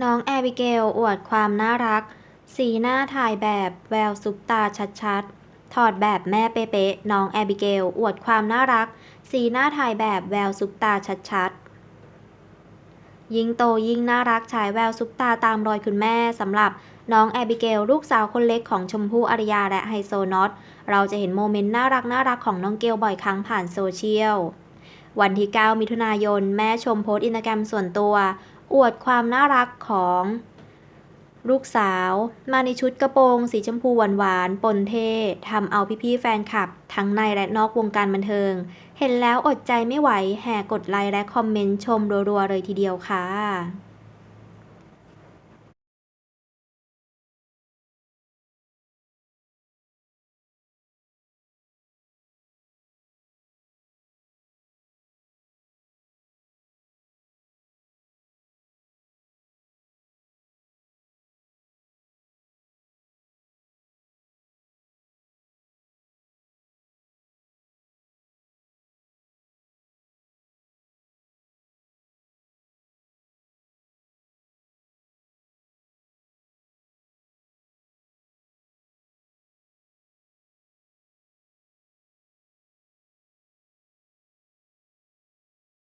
น้องแอบิเกลอวดความน่ารัก สีหน้าถ่ายแบบแววซุปตาชัดๆ ถอดแบบแม่เป๊ะๆ น้องแอบิเกลอวดความน่ารัก สีหน้าถ่ายแบบแววซุปตาชัดๆ ยิ่งโตยิ่งน่ารักฉายแววซุปตาตามรอยคุณแม่สำหรับน้องแอบิเกลลูกสาวคนเล็กของชมพู่อารยาและไฮโซนอต เราจะเห็นโมเมนต์น่ารักน่ารักของน้องเกลบ่อยครั้งผ่านโซเชียล วันที่ 9 มิถุนายน แม่ชมโพสต์อินสตาแกรมส่วนตัว อวดความน่ารักของลูกสาว มาในชุดกระโปรง สีชมพูหวานๆปนเท่ทำเอาพี่ๆแฟนคลับ ทั้งในและนอกวงการบันเทิง เห็นแล้วอดใจไม่ไหวแห่กดไลค์และคอมเมนต์ชมรัวๆเลยทีเดียวค่ะ